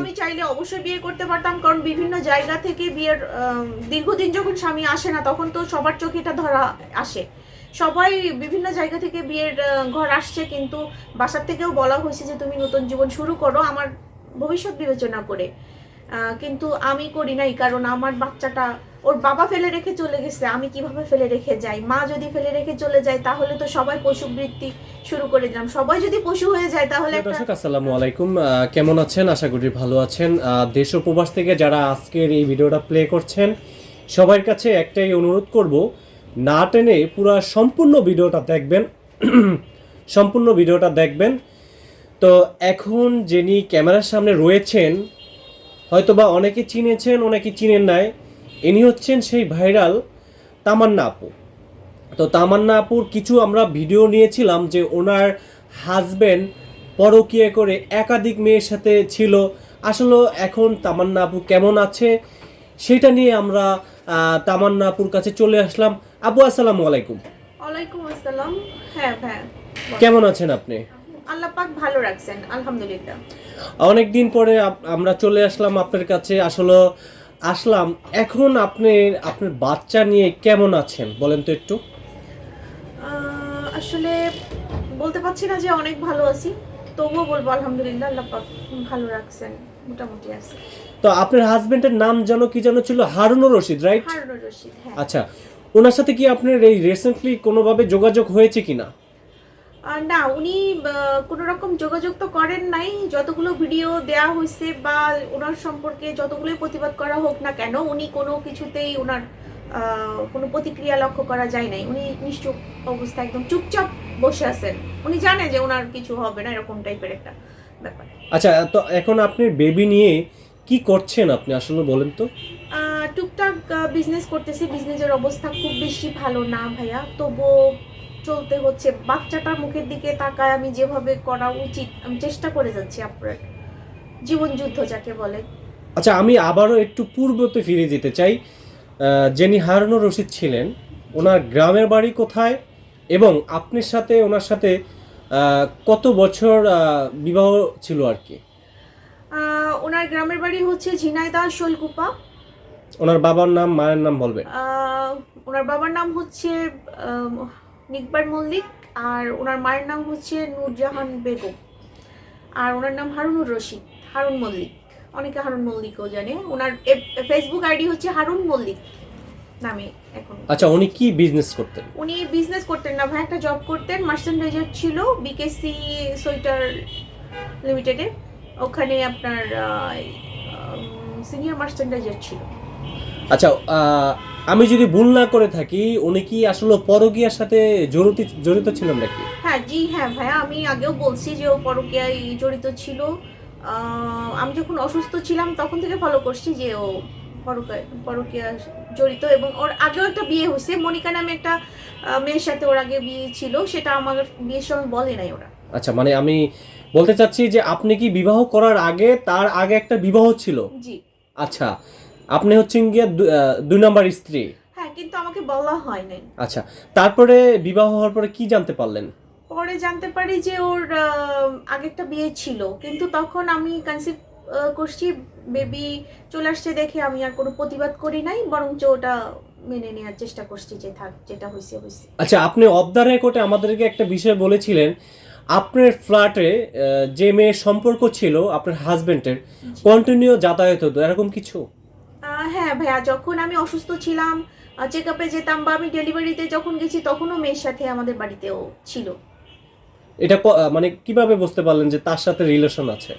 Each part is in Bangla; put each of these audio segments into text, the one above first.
আমি চাইলে অবশ্যই বিয়ে করতে পারতাম, কারণ বিভিন্ন জায়গা থেকে বিয়ের দীর্ঘদিন যখন স্বামী আসে না, তখন তো সবার চোখে এটা ধরা আসে। সবাই বিভিন্ন জায়গা থেকে বিয়ের ঘর আসছে, কিন্তু বাসার থেকেও বলা হয়েছে যে তুমি নতুন জীবন শুরু করো আমার ভবিষ্যৎ বিবেচনা করে। কিন্তু আমি করি নাই, কারণ আমার বাচ্চাটা ওর বাবা ফেলে রেখে চলে গেছে আমি কীভাবে ফেলে রেখে যাই? মা যদি ফেলে রেখে চলে যায় তাহলে তো সবাই পশুবৃত্তি শুরু করে দিলাম। সবাই যদি পশু হয়ে যায় তাহলে দর্শক আসসালামু আলাইকুম। কেমন আছেন? আশা করি ভালো আছেন। দেশ উপবাস থেকে যারা আজকের এই ভিডিওটা প্লে করছেন সবার কাছে একটাই অনুরোধ করব না টেনে পুরো সম্পূর্ণ ভিডিওটা দেখবেন। সম্পূর্ণ ভিডিওটা দেখবেন। তো এখন যিনি ক্যামেরার সামনে রয়েছেন হয়তোবা অনেকে চিনেছেন অনেকে চিনেন নাই ইনি হচ্ছেন সেই ভাইরাল তামান্না আপু। তো তামান্না আপুর কিছু আমরা ভিডিও নিয়েছিলাম যে ওনার হাজবেন্ড পরকীয়া করে একাধিক মেয়ের সাথে ছিল। আসলে এখন তামান্না আপু কেমন আছে সেটা নিয়ে আমরা তামান্না আপুর কাছে চলে আসলাম। আপু আসসালামু আলাইকুম। ওয়ালাইকুম আসসালাম। হ্যাঁ হ্যাঁ। কেমন আছেন আপনি? আল্লাহ পাক ভালো রাখছেন আলহামদুলিল্লাহ। অনেক দিন পরে আমরা চলে আসলাম আপনার কাছে। আসলে আসলাম এখন আপনি আপনার বাচ্চা নিয়ে কেমন আছেন? বলেন তো একটু। আসলে বলতে পারছি না যে অনেক ভালো আছি। তবুও বলব আলহামদুলিল্লাহ আল্লাহ পাক ভালো রাখছেন মোটামুটি আছে। তো আপনার হাজবেন্ডের নাম যেন কি যেন ছিল? হারুনুর রশিদ রাইট হারুনুর রশিদ হ্যাঁ। আচ্ছা ওনার সাথে কি আপনার এই রিসেন্টলি কোনোভাবে যোগাযোগ হয়েছে কিনা? না উনি কোনো রকম যোগাযোগ তো করেন নাই। যতগুলো ভিডিও দেয়া হয়েছে বা ওনার সম্পর্কে যতগুলোই প্রতিবাদ করা হোক না কেন উনি কোনো কিছুতেই ওনার কোনো প্রতিক্রিয়া লক্ষ্য করা যায় নাই। উনি নিশ্চুপ অবস্থা একদম চুপচাপ বসে আছেন। উনি জানে যে ওনার কিছু হবে না এরকম টাইপের একটা ব্যাপার। আচ্ছা তো এখন আপনি বেবি নিয়ে কি করছেন আপনি আসলে বলেন তো। টুকটাক বিজনেস করতেছি। বিজনেসের অবস্থা খুব বেশি ভালো না ভাইয়া। তবুও চলতে হচ্ছে। বাচ্চাটার মুখের দিকে তাকায় আমি যেভাবে করা উচিত আমি চেষ্টা করে যাচ্ছি আপনার জীবন যুদ্ধ যাকে বলে। আচ্ছা আমি আবারও একটু পূর্বতে ফিরে যেতে চাই। যিনি হারুনুর রশিদ ছিলেন ওনার গ্রামের বাড়ি কোথায় এবং আপনার সাথে ওনার সাথে কত বছর বিবাহ ছিল আর কি? ওনার গ্রামের বাড়ি হচ্ছে ঝিনাইদা শোলকুপা। ওনার বাবার নাম মায়ের নাম বলবেন? ওনার বাবার নাম হচ্ছে নিকবার মল্লিক আর ওনার মায়ের নাম হচ্ছে নূরজাহান বেগম। আর ওনার নাম হারুনুর রশিদ হারুন মল্লিক। অনেকে হারুন মল্লিকও জানে। ওনার ফেসবুক আইডি হচ্ছে হারুন মল্লিক নামে এখন। আচ্ছা উনি কি বিজনেস করতেন? উনি বিজনেস করতেন না ভাই একটা জব করতেন। মার্চেন্ডাইজার ছিল বিকেসি সোয়েটার লিমিটেডে ওখানে আপনার সিনিয়র মার্চেন্ডাইজার ছিল। আচ্ছা আমি যদি ভুল না করে থাকি উনি কি আসলে পরকীয়ার সাথে জড়িত জড়িত ছিলেন নাকি? হ্যাঁ জি হ্যাঁ ভাইয়া আমি আগেও বলছি যে ও পরকীয়ায় জড়িত ছিল। আমি যখন অসুস্থ ছিলাম তখন থেকে ফলো করছি যে ও পরকীয়া পরকীয়া জড়িত এবং ওর আগেও একটা বিয়ে হয়েছে। মনিকা নামে একটা মেয়ের সাথে ওর আগে বিয়ে ছিল সেটা আমার বিয়ের সময় বলে নাই ওরা। আচ্ছা মানে আমি বলতে চাচ্ছি যে আপনি কি বিবাহ করার আগে তার আগে একটা বিবাহ ছিল? জি। আচ্ছা আপনি হচ্ছেন গিয়ে দুই নম্বর স্ত্রী। হ্যাঁ কিন্তু আমাকে বলা হয় নাই। আচ্ছা তারপরে বিবাহ হওয়ার পরে কি জানতে পারলেন? পরে জানতে পারি যে ওর আহ, আগে একটা বিয়ে ছিল কিন্তু তখন আমি কনসিভ করছি বেবি চলে আসছে দেখে আমি আর কোনো প্রতিবাদ করি নাই বরঞ্চ ওটা মেনে নেওয়ার চেষ্টা করছি যে থাক যেটা হয়েছে হয়েছে আচ্ছা আপনি অফ দ্য রেকর্ডে আমাদেরকে একটা বিষয় বলেছিলেন আপনার ফ্ল্যাটে যে মেয়ের সম্পর্ক ছিল আপনার হাজবেন্ডের কন্টিনিউ যাতায়াত হতো এরকম কিছু? হ্যাঁ ভাইয়া যখন আমি অসুস্থ ছিলাম চেক আপে যেতাম বা আমি ডেলিভারিতে যখন গেছি তখনও মেয়ের সাথে আমাদের বাড়িতেও ছিল। এটা মানে কীভাবে বুঝতে পারলেন যে তার সাথে রিলেশন আছে?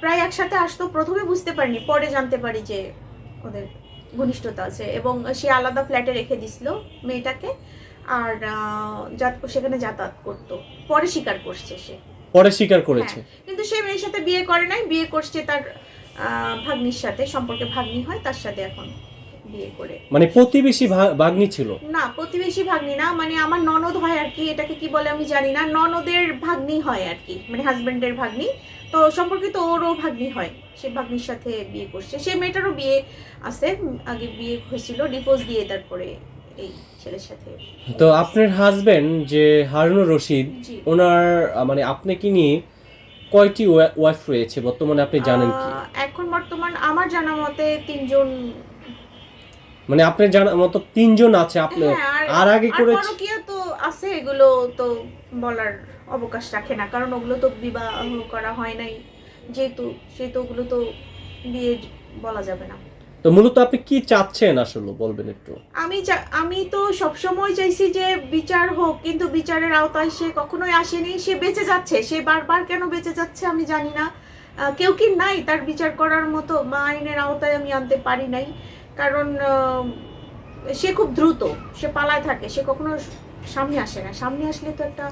প্রায় একসাথে আসতো প্রথমে বুঝতে পারিনি পরে জানতে পারি যে ওদের ঘনিষ্ঠতা আছে এবং সে আলাদা ফ্ল্যাটে রেখে দিছিল মেয়েটাকে আর যাত- সেখানে যাতায়াত করতো। পরে স্বীকার করছে সে। পরে স্বীকার করেছে? কিন্তু সে মেয়ের সাথে বিয়ে করে নাই বিয়ে করছে তার ভাগ্নির সাথে সম্পর্কে ভাগ্নি হয় তার সাথে এখন বিয়ে করে। মানে প্রতিবেশী ভাগ্নি ছিল? না প্রতিবেশী ভাগ্নি না মানে আমার ননদ হয় আর কি এটাকে কি বলে আমি জানি না ননদের ভাগ্নি হয় আর কি মানে হাজবেন্ডের ভাগ্নি। তো সম্পর্কিত ওরও ভাগ্নি হয় সে ভাগ্নির সাথে বিয়ে করছে। সে মেয়েটারও বিয়ে আছে আগে বিয়ে হয়েছিল ডিভোর্স দিয়ে তারপরে এই ছেলের সাথে। তো আপনার হাজবেন্ড যে হারুনুর রশিদ ওনার মানে আপনাকে নিয়ে কয়টি ওয়াইফ রয়েছে? বর্তমানে আপনি জানেন কি? এখন বর্তমান আমার জানা মতে তিনজন মানে আপনার জানা মতো তিনজন আছে আপনি হ্যাঁ, আর আগে করে কি তো আছে এগুলো তো বলার অবকাশ রাখে না কারণ ওগুলো তো বিবাহ করা হয় নাই যেহেতু সেহেতু ওগুলো তো বিয়ে বলা যাবে না। তো মূলত আপনি কি চাচ্ছেন আসলে, বলবেন একটু? আমি আমি তো সবসময় চাইছি যে বিচার হোক, কিন্তু বিচারের আওতায় সে কখনোই আসেনি, সে বেঁচে যাচ্ছে। সে বারবার কেন বেঁচে যাচ্ছে আমি জানি না। কেউ কি নাই তার বিচার করার মতো? বা আইনের আওতায় আমি আনতে পারি নাই। কারণ সে খুব দ্রুত, সে পালায় থাকে, সে কখনো সামনে আসে না। সামনে আসলে তো একটা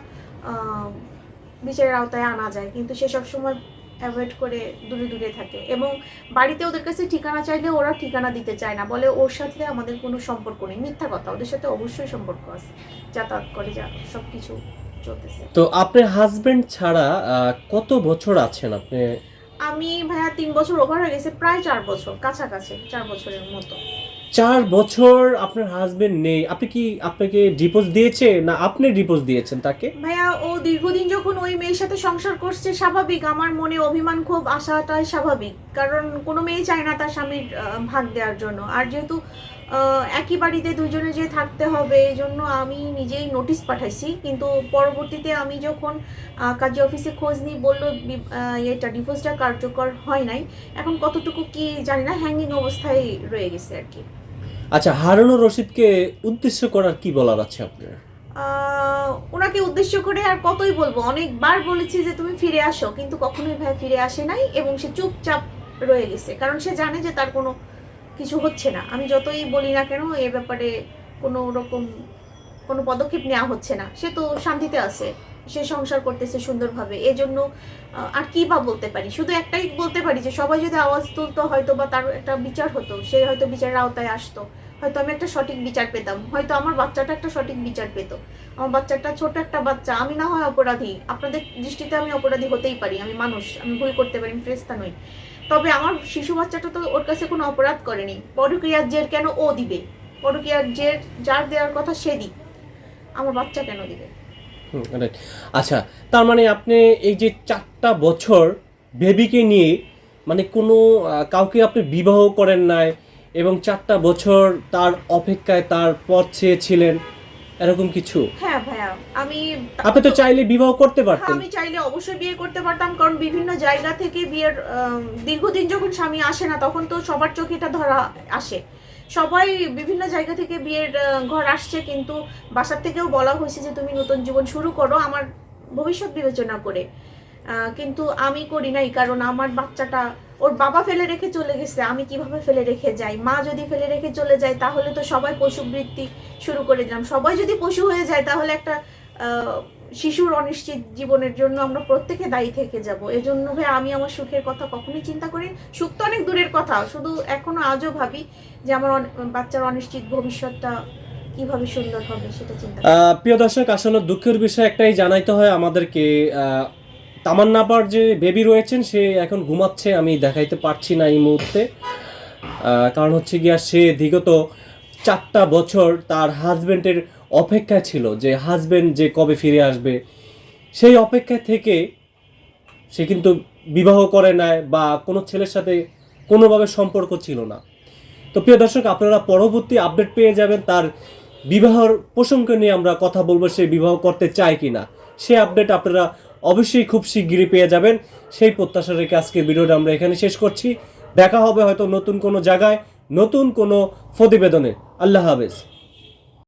বিচারের আওতায় আনা যায়, কিন্তু সে সবসময় অ্যাভয়েড করে দূরে দূরে থাকে। এবং বাড়িতে ওদের কাছে ঠিকানা চাইলে ওরা ঠিকানা দিতে চায় না। বলে ওর সাথে আমাদের কোনো সম্পর্ক নেই। মিথ্যা কথা। ওদের সাথে অবশ্যই সম্পর্ক আছে। যাতায়াত করে যা সব কিছু চলতেছে। তো আপনার হাজবেন্ড ছাড়া কত বছর আছেন আপনি? আমি ভাইয়া তিন বছর ওভার হয়ে গেছে। প্রায় চার বছর কাছাকাছি চার বছরের মতো। চার বছর আপনার হাজবেন্ড নেই, আপনি কি আপনাকে ডিপোজ দিয়েছে না আপনি ডিপোজ দিয়েছেন তাকে? ভাইয়া, ও দীর্ঘদিন যখন ওই মেয়ের সাথে সংসার করছে, স্বাভাবিক। আমার মনে অভিমান খুব আশাটাই স্বাভাবিক। কারণ কোনো মেয়ে চায় না তার স্বামীর ভাগ দেওয়ার জন্য। আর যেহেতু একই বাড়িতে দুজনে যে থাকতে হবে এই জন্য আমি নিজেই নোটিশ পাঠাইছি। কিন্তু পরবর্তীতে আমি যখন কাজী অফিসে খোঁজ নিই বলল এটা ডিভোর্সটা কার্যকর হয় নাই, এখন কতটুকু কি জানি না হ্যাঙ্গিং অবস্থায় রয়ে গেছে আর কি। আচ্ছা হারুনুর রশিদকে উদ্দেশ্য করার কি বলার আছে আপনার? ওনাকে উদ্দেশ্য করে আর কতই বলব? অনেকবার বলেছি যে তুমি ফিরে আসো, কিন্তু কখনোই ভাই ফিরে আসে নাই এবং সে চুপচাপ রয়ে গেছে। কারণ সে জানে যে তার কোনো কিছু হচ্ছে না। আমি যতই বলি না কেন, এ ব্যাপারে কোনো রকম কোনো পদক্ষেপ নেওয়া হচ্ছে না। সে তো শান্তিতে আছে, সে সংসার করতেছে সুন্দরভাবে। এজন্য আর কি বা বলতে পারি? শুধু একটাই বলতে পারি যে, সবাই যদি আওয়াজ তুলতো হয়তো বা তার একটা বিচার হতো। সে হয়তো বিচারের আওতায় আসতো। হয়তো আমি একটা সঠিক বিচার পেতাম। হয়তো আমার বাচ্চাটা একটা সঠিক বিচার পেত। আমার বাচ্চাটা ছোট একটা বাচ্চা, আমি না হয় অপরাধী। আপনাদের দৃষ্টিতে আমি অপরাধী হতেই পারি, আমি মানুষ, আমি ভুল করতে পারি ফ্রেস্তা নই। তবে আমার শিশু বাচ্চাটা তো ওর কাছে কোনো অপরাধ করেনি। পরকীয়ার জের কেন ও দিবে? পরকীয়ার জের যার দেওয়ার কথা সে দিক। আমার বাচ্চা কেন দিবে? হুম, আচ্ছা তার মানে আপনি এই যে চারটা বছর বেবিকে নিয়ে মানে কোনো কাউকে আপনি বিবাহ করেন নাই এবং চারটা বছর তার অপেক্ষায় তার পথ চেয়েছিলেন এরকম কিছু? হ্যাঁ ভাইয়া আমি আপনি তো চাইলে বিবাহ করতে হ্যাঁ, পারতেন। আমি চাইলে অবশ্যই বিয়ে করতে পারতাম কারণ বিভিন্ন জায়গা থেকে বিয়ের দীর্ঘদিন যখন স্বামী আসে না তখন তো সবার চোখে এটা ধরা আসে। সবাই বিভিন্ন জায়গা থেকে বিয়ের ঘর আসছে, কিন্তু বাসার থেকেও বলা হয়েছে যে তুমি নতুন জীবন শুরু করো আমার ভবিষ্যৎ বিবেচনা করে। কিন্তু আমি করি নাই, কারণ আমার বাচ্চাটা ওর বাবা ফেলে রেখে চলে গেছে, আমি কীভাবে ফেলে রেখে যাই? মা যদি ফেলে রেখে চলে যায়, তাহলে তো সবাই পশুবৃত্তি শুরু করে দিলাম। সবাই যদি পশু হয়ে যায়, তাহলে একটা শিশুর অনিশ্চিত জীবনের জন্য আমরা প্রত্যেকে দায়ী থেকে যাব। এজন্য ভাই আমি আমার সুখের কথা কখনোই চিন্তা করি সুখ তো অনেক দূরের কথা, শুধু এখনও আজও ভাবি যে আমার বাচ্চার অনিশ্চিত ভবিষ্যৎটা কীভাবে সুন্দর হবে সেটা চিন্তা প্রিয় দর্শক, আসলে দুঃখের বিষয় একটাই জানাইতে হয় আমাদেরকে তামান্নাপার যে বেবি রয়েছেন, সে এখন ঘুমাচ্ছে, আমি দেখাইতে পারছি না এই মুহূর্তে। কারণ হচ্ছে গিয়া সে বিগত চারটা বছর তার হাজবেন্ডের অপেক্ষা ছিল যে হাজবেন্ড যে কবে ফিরে আসবে, সেই অপেক্ষা থেকে সে কিন্তু বিবাহ করে নেয় বা কোনো ছেলের সাথে কোনোভাবে সম্পর্ক ছিল না। তো প্রিয় দর্শক, আপনারা পরবর্তী আপডেট পেয়ে যাবেন তার বিবাহর প্রসঙ্গ নিয়ে আমরা কথা বলব, সে বিবাহ করতে চায় কি না সে আপডেট আপনারা অবশ্যই খুব শিগগিরই পেয়ে যাবেন। সেই প্রত্যাশা রেখে আজকের ভিডিওটা আমরা এখানে শেষ করছি। দেখা হবে হয়তো নতুন কোনো জায়গায়, নতুন কোনো প্রতিবেদনে। আল্লাহ হাফেজ।